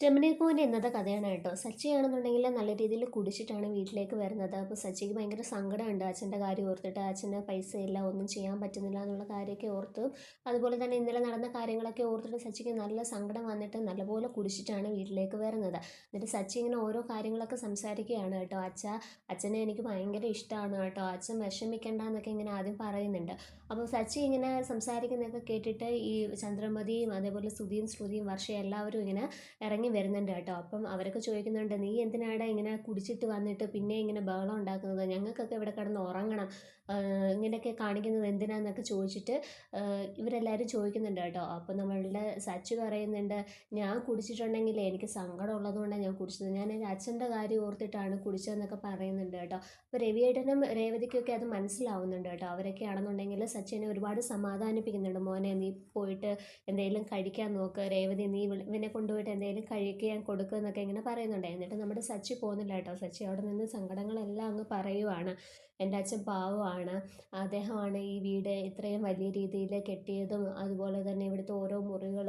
Gemini point ഇന്നത്തെ കഥയാണ് കേട്ടോ. സച്ചിയാണെന്നുണ്ടെങ്കിൽ നല്ല രീതിയിൽ കുടിച്ചിട്ടാണ് വീട്ടിലേക്ക് വരുന്നത്. അപ്പോൾ സച്ചിക്ക് ഭയങ്കര സങ്കടമുണ്ട്. അച്ഛന്റെ കാര്യം ഓർത്തിട്ട് അച്ഛന് പൈസ ഇല്ല ഒന്നും ചെയ്യാൻ പറ്റുന്നില്ല എന്നുള്ള കാര്യമൊക്കെ ഓർത്ത് അതുപോലെ തന്നെ ഇന്നലെ നടന്ന കാര്യങ്ങളൊക്കെ ഓർത്തിട്ട് സച്ചിക്ക് നല്ല സങ്കടം വന്നിട്ട് നല്ലപോലെ കുടിച്ചിട്ടാണ് വീട്ടിലേക്ക് വരുന്നത്. എന്നിട്ട് സച്ചി ഇങ്ങനെ ഓരോ കാര്യങ്ങളൊക്കെ സംസാരിക്കുകയാണ് കേട്ടോ. അച്ഛ അച്ഛനെ എനിക്ക് ഭയങ്കര ഇഷ്ടമാണ് കേട്ടോ. അച്ഛൻ വിഷമിക്കേണ്ട എന്നൊക്കെ ഇങ്ങനെ ആദ്യം പറയുന്നുണ്ട്. അപ്പോൾ സച്ചി ഇങ്ങനെ സംസാരിക്കുന്നതൊക്കെ കേട്ടിട്ട് ഈ ചന്ദ്രമതിയും അതേപോലെ സുധിയും ശ്രുതിയും വർഷയും എല്ലാവരും ഇങ്ങനെ ഇറങ്ങി വരുന്നുണ്ട് കേട്ടോ. അപ്പം അവരൊക്കെ ചോദിക്കുന്നുണ്ട് നീ എന്തിനാടാ ഇങ്ങനെ കുടിച്ചിട്ട് വന്നിട്ട് പിന്നെ ഇങ്ങനെ ബഹളം ഉണ്ടാക്കുന്നത്? ഞങ്ങൾക്കൊക്കെ ഇവിടെ കിടന്ന് ഉറങ്ങണം. ഇങ്ങനെയൊക്കെ കാണിക്കുന്നത് എന്തിനാന്നൊക്കെ ചോദിച്ചിട്ട് ഇവരെല്ലാവരും ചോദിക്കുന്നുണ്ട് കേട്ടോ. അപ്പോൾ നമ്മളുടെ സച്ചു പറയുന്നുണ്ട് ഞാൻ കുടിച്ചിട്ടുണ്ടെങ്കിൽ എനിക്ക് സങ്കടം ഉള്ളതുകൊണ്ടാണ് ഞാൻ കുടിച്ചത്. ഞാൻ എന്റെ അച്ഛന്റെ കാര്യം ഓർത്തിട്ടാണ് കുടിച്ചതെന്നൊക്കെ പറയുന്നുണ്ട് കേട്ടോ. അപ്പോൾ രവിയേട്ടനും രേവതിക്കൊക്കെ അത് മനസ്സിലാവുന്നുണ്ട് കേട്ടോ. അവരൊക്കെ ആണെന്നുണ്ടെങ്കിൽ സച്ചിനെ ഒരുപാട് സമാധാനിപ്പിക്കുന്നുണ്ട്. മോനെ നീ പോയിട്ട് എന്തെങ്കിലും കഴിക്കാൻ നോക്ക്. രേവതി നീ ഇവനെ കൊണ്ടുപോയിട്ട് എന്തെങ്കിലും കഴിക്കാൻ കൊടുക്കുക എന്നൊക്കെ ഇങ്ങനെ പറയുന്നുണ്ട്. എന്നിട്ട് നമ്മുടെ സച്ചി പോകുന്നില്ല കേട്ടോ. സച്ചി അവിടെ നിന്ന് സങ്കടങ്ങളെല്ലാം അങ്ങ് പറയുവാണ്. എന്റെ അച്ഛൻ പാവമാണ്. അദ്ദേഹമാണ് ഈ വീട് ഇത്രയും വലിയ രീതിയിൽ കെട്ടിയതും അതുപോലെ തന്നെ ഇവിടുത്തെ ഓരോ മുറികൾ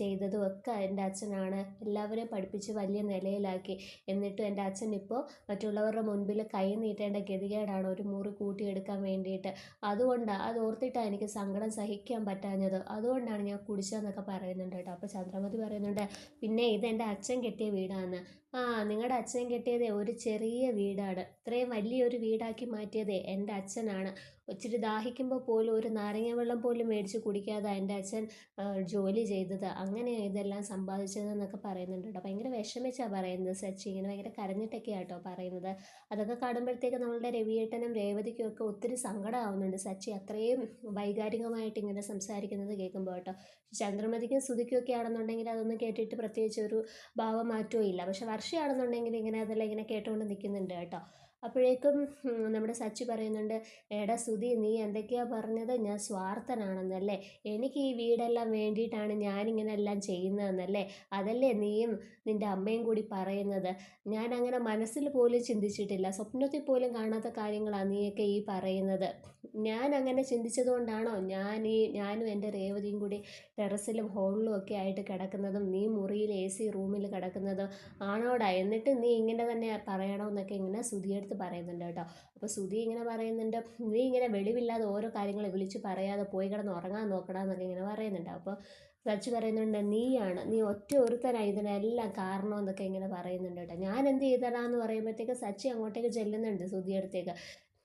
ചെയ്തതും ഒക്കെ എന്റെ അച്ഛനാണ്. എല്ലാവരെയും പഠിപ്പിച്ച് വലിയ നിലയിലാക്കി. എന്നിട്ടും എന്റെ അച്ഛൻ ഇപ്പോൾ മറ്റുള്ളവരുടെ മുൻപിൽ കൈ നീട്ടേണ്ട ഗതികേടാണ് ഒരു മുറി കൂട്ടിയെടുക്കാൻ വേണ്ടിയിട്ട്. അതുകൊണ്ട് അത് ഓർത്തിട്ടാണ് എനിക്ക് സങ്കടം സഹിക്കാൻ പറ്റാഞ്ഞത്. അതുകൊണ്ടാണ് ഞാൻ കുടിച്ചതെന്നൊക്കെ പറയുന്നുണ്ട് കേട്ടോ. അപ്പോൾ ചന്ദ്രമതി പറയുന്നുണ്ട് പിന്നെ ഇത് എന്റെ അച്ഛൻ കെട്ടിയ വീടാണ് ആ നിങ്ങളുടെ അച്ഛൻ കെട്ടിയത് ഒരു ചെറിയ വീടാണ്. ഇത്രയും വലിയൊരു വീടാക്കി മാറ്റിയത് എന്റെ അച്ഛനാണ്. ഇച്ചിരി ദാഹിക്കുമ്പോൾ പോലും ഒരു നാരങ്ങ വെള്ളം പോലും മേടിച്ച് കുടിക്കാതെ എന്റെ അച്ഛൻ ജോലി ചെയ്തത്. അങ്ങനെയാണ് ഇതെല്ലാം സമ്പാദിച്ചതെന്നൊക്കെ പറയുന്നുണ്ട് കേട്ടോ. ഭയങ്കര വിഷമിച്ചാണ് പറയുന്നത് സച്ചി. ഇങ്ങനെ ഭയങ്കര കരഞ്ഞിട്ടൊക്കെയാണ് കേട്ടോ പറയുന്നത്. അതൊക്കെ കാണുമ്പോഴത്തേക്ക് നമ്മളുടെ രവിയേട്ടനും രേവതിക്കും ഒക്കെ ഒത്തിരി സങ്കടമാവുന്നുണ്ട് സച്ചി. അത്രയും വൈകാരികമായിട്ട് ഇങ്ങനെ സംസാരിക്കുന്നത് കേൾക്കുമ്പോൾ കേട്ടോ. ചന്ദ്രമതിക്കും സുതിക്കും ഒക്കെ ആണെന്നുണ്ടെങ്കിൽ അതൊന്നും കേട്ടിട്ട് പ്രത്യേകിച്ച് ഒരു ഭാവമാറ്റവും ഇല്ല. പക്ഷെ വർഷയാണെന്നുണ്ടെങ്കിൽ ഇങ്ങനെ അതെല്ലാം ഇങ്ങനെ കേട്ടുകൊണ്ട് നിൽക്കുന്നുണ്ട് കേട്ടോ. അപ്പോഴേക്കും നമ്മുടെ സച്ചി പറയുന്നുണ്ട് എടാ സുധി നീ എന്തൊക്കെയാണ് പറഞ്ഞത്? ഞാൻ സ്വാർത്ഥനാണെന്നല്ലേ? എനിക്ക് ഈ വീടെല്ലാം വേണ്ടിയിട്ടാണ് ഞാനിങ്ങനെ എല്ലാം ചെയ്യുന്നതെന്നല്ലേ? അതല്ലേ നീയും നിന്റെ അമ്മയും കൂടി പറയുന്നത്? ഞാൻ അങ്ങനെ മനസ്സിൽ പോലും ചിന്തിച്ചിട്ടില്ല. സ്വപ്നത്തിൽ പോലും കാണാത്ത കാര്യങ്ങളാണ് നീയൊക്കെ ഈ പറയുന്നത്. ഞാൻ അങ്ങനെ ചിന്തിച്ചതുകൊണ്ടാണോ ഞാൻ ഈ ഞാനും എന്റെ രേവതിയും കൂടി ടെറസിലും ഹോളിലും ഒക്കെ ആയിട്ട് കിടക്കുന്നതും നീ മുറിയിൽ എ സി റൂമിൽ കിടക്കുന്നതും ആണോടാ? എന്നിട്ട് നീ ഇങ്ങനെ തന്നെ പറയണമെന്നൊക്കെ ഇങ്ങനെ സുധിയെടുത്ത് അടുത്ത് പറയുന്നുണ്ട് കേട്ടോ. അപ്പോൾ സുധി ഇങ്ങനെ പറയുന്നുണ്ട് നീ ഇങ്ങനെ വെളിവില്ലാതെ ഓരോ കാര്യങ്ങൾ വിളിച്ച് പറയാതെ പോയി കിടന്ന് ഉറങ്ങാൻ നോക്കണം എന്നൊക്കെ ഇങ്ങനെ പറയുന്നുണ്ട്. അപ്പോൾ സച്ച് പറയുന്നുണ്ട് നീയാണ് നീ ഒറ്റ ഒരുത്തനാണ് ഇതിനെല്ലാം കാരണം എന്നൊക്കെ ഇങ്ങനെ പറയുന്നുണ്ട് കേട്ടോ. ഞാൻ എന്ത് ചെയ്തടാന്ന് പറയുമ്പോഴത്തേക്ക് സച്ചി അങ്ങോട്ടേക്ക് ചെല്ലുന്നുണ്ട് സുധി അടുത്തേക്ക്.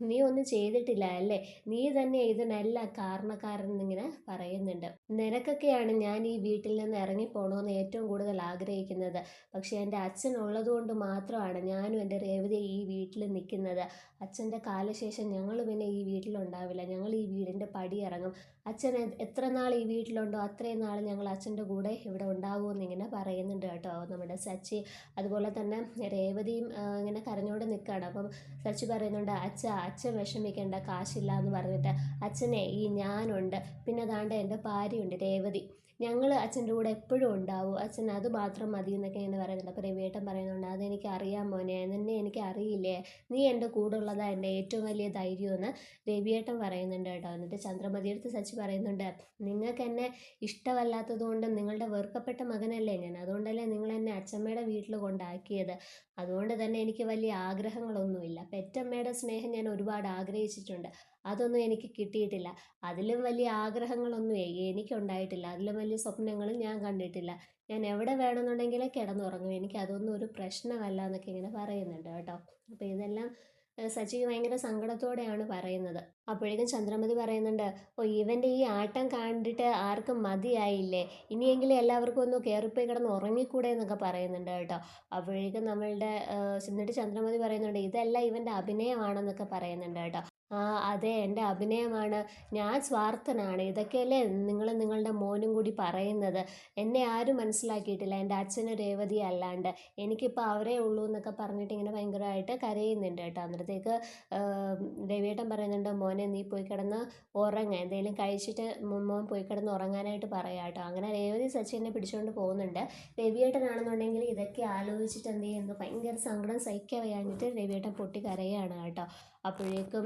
നീ ഒന്നും ചെയ്തിട്ടില്ല അല്ലേ? നീ തന്നെ ഇതിനല്ല കാരണക്കാരൻ എന്നിങ്ങനെ പറയുന്നുണ്ട്. നിനക്കൊക്കെയാണ് ഞാൻ ഈ വീട്ടിൽ നിന്ന് ഇറങ്ങിപ്പോണമെന്ന് ഏറ്റവും കൂടുതൽ ആഗ്രഹിക്കുന്നത്. പക്ഷേ എന്റെ അച്ഛൻ ഉള്ളതുകൊണ്ട് മാത്രമാണ് ഞാനും എന്റെ രേവതി ഈ വീട്ടിൽ നിൽക്കുന്നത്. അച്ഛന്റെ കാലശേഷം ഞങ്ങൾ പിന്നെ ഈ വീട്ടിലുണ്ടാവില്ല. ഞങ്ങൾ ഈ വീടിന്റെ പടി ഇറങ്ങും അച്ഛൻ എത്ര നാൾ ഈ വീട്ടിലുണ്ടോ അത്രയും നാൾ ഞങ്ങൾ അച്ഛന്റെ കൂടെ ഇവിടെ ഉണ്ടാകുമെന്ന് ഇങ്ങനെ പറയുന്നുണ്ട് കേട്ടോ. നമ്മുടെ സച്ചി അതുപോലെ തന്നെ രേവതിയും ഇങ്ങനെ കരഞ്ഞുകൊണ്ട് നിൽക്കുകയാണ്. അപ്പം സച്ചി പറയുന്നുണ്ട് അച്ഛ അച്ഛൻ വിഷമിക്കേണ്ട കാശില്ല എന്ന് പറഞ്ഞിട്ട് അച്ഛനെ ഈ ഞാനുണ്ട്. പിന്നെ അതാണ്ട് എന്റെ ഭാര്യയുണ്ട് രേവതി. ഞങ്ങൾ അച്ഛന്റെ കൂടെ എപ്പോഴും ഉണ്ടാവും. അച്ഛൻ അത് മാത്രം മതി എന്നൊക്കെ ഇങ്ങനെ പറയുന്നുണ്ട്. അപ്പോൾ രവിയേട്ടൻ പറയുന്നുണ്ട് അതെനിക്ക് അറിയാം മോനെ നിന്നെ എനിക്ക് അറിയില്ലേ? നീ എന്റെ കൂടെ ഉള്ളതാണ് എന്റെ ഏറ്റവും വലിയ ധൈര്യമെന്ന്. രവിയേട്ടൻ പറയുന്നുണ്ട് കേട്ടോ. എന്നിട്ട് ചന്ദ്രമതിയെടുത്ത് സച്ചി പറയുന്നുണ്ട് നിങ്ങൾക്ക് എന്നെ ഇഷ്ടമല്ലാത്തത് കൊണ്ട് നിങ്ങളുടെ വെറുക്കപ്പെട്ട മകനല്ലേ ഞാൻ? അതുകൊണ്ടല്ലേ നിങ്ങൾ എന്നെ അച്ഛമ്മയുടെ വീട്ടിൽ കൊണ്ടാക്കിയത്? അതുകൊണ്ട് തന്നെ എനിക്ക് വലിയ ആഗ്രഹങ്ങളൊന്നുമില്ല. പെറ്റമ്മയുടെ സ്നേഹം ഞാൻ ഒരുപാട് ആഗ്രഹിച്ചിട്ടുണ്ട്. അതൊന്നും എനിക്ക് കിട്ടിയിട്ടില്ല. അതിലും വലിയ ആഗ്രഹങ്ങളൊന്നും എനിക്കുണ്ടായിട്ടില്ല. അതിലും വലിയ സ്വപ്നങ്ങളും ഞാൻ കണ്ടിട്ടില്ല. ഞാൻ എവിടെ വേണമെന്നുണ്ടെങ്കിലും കിടന്നുറങ്ങും. എനിക്ക് അതൊന്നും ഒരു പ്രശ്നമല്ല എന്നൊക്കെ ഇങ്ങനെ പറയുന്നുണ്ട് കേട്ടോ. അപ്പോൾ ഇതെല്ലാം സച്ചി ഭയങ്കര സങ്കടത്തോടെയാണ് പറയുന്നത്. അപ്പോഴേക്കും ചന്ദ്രമതി പറയുന്നുണ്ട് ഓ ഇവന്റെ ഈ ആട്ടം കണ്ടിട്ട് ആർക്കും മതിയായില്ലേ? ഇനിയെങ്കിലും എല്ലാവർക്കും ഒന്ന് കയറിപ്പോയി കിടന്ന് ഉറങ്ങിക്കൂടെ എന്നൊക്കെ പറയുന്നുണ്ട് കേട്ടോ. അപ്പോഴേക്കും നമ്മളുടെ എന്നിട്ട് ചന്ദ്രമതി പറയുന്നുണ്ട് ഇതല്ല ഇവന്റെ അഭിനയമാണെന്നൊക്കെ പറയുന്നുണ്ട് കേട്ടോ. ആ അതെ എന്റെ അഭിനയമാണ്. ഞാൻ സ്വാർത്ഥനാണ്. ഇതൊക്കെയല്ലേ നിങ്ങൾ നിങ്ങളുടെ മോനും കൂടി പറയുന്നത്? എന്നെ ആരും മനസ്സിലാക്കിയിട്ടില്ല. എന്റെ അച്ഛന് രേവതി അല്ലാണ്ട്. എനിക്കിപ്പോൾ അവരേ ഉള്ളൂ എന്നൊക്കെ പറഞ്ഞിട്ട് ഇങ്ങനെ ഭയങ്കരമായിട്ട് കരയുന്നുണ്ട് കേട്ടോ. അന്നേരത്തേക്ക് രവിയേട്ടൻ പറയുന്നുണ്ട് മോനെ നീ പോയി കിടന്ന് ഉറങ്ങ. എന്തെങ്കിലും കഴിച്ചിട്ട് മോൻ പോയി കിടന്ന് ഉറങ്ങാനായിട്ട് പറയാം കേട്ടോ അങ്ങനെ രേവതി സച്ചിനെ പിടിച്ചുകൊണ്ട് പോകുന്നുണ്ട്. രവിയേട്ടനാണെന്നുണ്ടെങ്കിൽ ഇതൊക്കെ ആലോചിച്ചിട്ട് എന്ത് ചെയ്യുന്നു ഭയങ്കര സങ്കടം സഹിക്കാൻ വയ്യാഞ്ഞിട്ട് രവിയേട്ടൻ പൊട്ടി കരയാണ് കേട്ടോ. അപ്പോഴേക്കും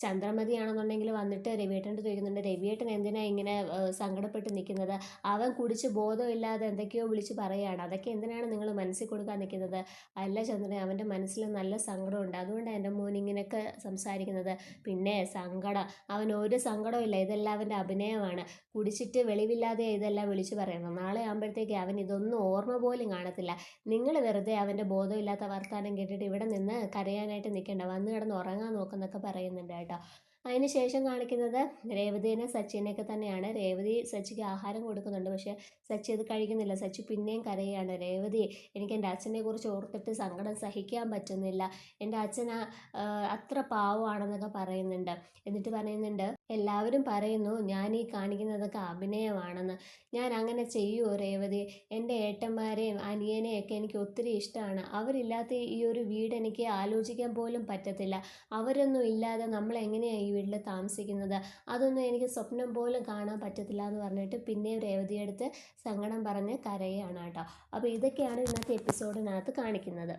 ചന്ദ്രമതിയാണെന്നുണ്ടെങ്കിൽ വന്നിട്ട് രവിയേട്ടന്റെ ചോദിക്കുന്നുണ്ട് രവിയേട്ടൻ എന്തിനാ ഇങ്ങനെ സങ്കടപ്പെട്ട് നിൽക്കുന്നത്? അവൻ കുടിച്ച് ബോധമില്ലാതെ എന്തൊക്കെയോ വിളിച്ച് പറയുകയാണ് അതൊക്കെ എന്തിനാണ് നിങ്ങൾ മനസ്സിൽ കൊടുക്കാൻ നിൽക്കുന്നത്? അല്ല ചന്ദ്രൻ അവന്റെ മനസ്സിൽ നല്ല സങ്കടമുണ്ട് അതുകൊണ്ടാണ് എന്റെ മോൻ ഇങ്ങനെയൊക്കെ സംസാരിക്കുന്നത്. പിന്നെ സങ്കടം. അവൻ ഒരു സങ്കടമില്ല ഇതെല്ലാം അവന്റെ അഭിനയമാണ്. കുടിച്ചിട്ട് വെളിവില്ലാതെ ഇതെല്ലാം വിളിച്ച് പറയണം നാളെ ആകുമ്പോഴത്തേക്ക് അവൻ ഇതൊന്നും ഓർമ്മ പോലും കാണത്തില്ല. നിങ്ങൾ വെറുതെ അവന്റെ ബോധമില്ലാത്ത വർത്താനം കേട്ടിട്ട് ഇവിടെ നിന്ന് കരയാനായിട്ട് നിൽക്കേണ്ട. വന്ന് കിടന്ന് ഉറങ്ങാൻ നോക്കുന്നൊക്കെ പറയുന്നുണ്ട് കേട്ടോ. അതിന് ശേഷം കാണിക്കുന്നത് രേവതിനെ സച്ചിനെയൊക്കെ തന്നെയാണ്. രേവതി സച്ചിക്ക് ആഹാരം കൊടുക്കുന്നുണ്ട്. പക്ഷേ സച്ചി അത് കഴിക്കുന്നില്ല. സച്ചി പിന്നെയും കരയാണ്. രേവതി എനിക്ക് എന്റെ അച്ഛനെ കുറിച്ച് ഓർത്തിട്ട് സങ്കടം സഹിക്കാൻ പറ്റുന്നില്ല. എന്റെ അച്ഛൻ അത്ര പാവമാണെന്നൊക്കെ പറയുന്നുണ്ട്. എന്നിട്ട് പറയുന്നുണ്ട് എല്ലാവരും പറയുന്നു ഞാൻ ഈ കാണിക്കുന്നതൊക്കെ അഭിനയമാണെന്ന്. ഞാൻ അങ്ങനെ ചെയ്യുമോ രേവതി? എന്റെ ഏട്ടന്മാരെയും അനിയനെയും ഒക്കെ എനിക്ക് ഒത്തിരി ഇഷ്ടമാണ്. അവരില്ലാത്ത ഈ ഒരു വീട് എനിക്ക് ആലോചിക്കാൻ പോലും പറ്റത്തില്ല. അവരൊന്നും ഇല്ലാതെ നമ്മൾ എങ്ങനെയാണ് ഈ വീട്ടിൽ താമസിക്കുന്നത്? അതൊന്നും എനിക്ക് സ്വപ്നം പോലും കാണാൻ പറ്റത്തില്ല എന്ന് പറഞ്ഞിട്ട് പിന്നെയും രേവതിയെടുത്ത് സങ്കടം പറഞ്ഞ് കരയുകയാണ് കേട്ടോ. അപ്പോൾ ഇതൊക്കെയാണ് ഇന്നത്തെ എപ്പിസോഡിനകത്ത് കാണിക്കുന്നത്.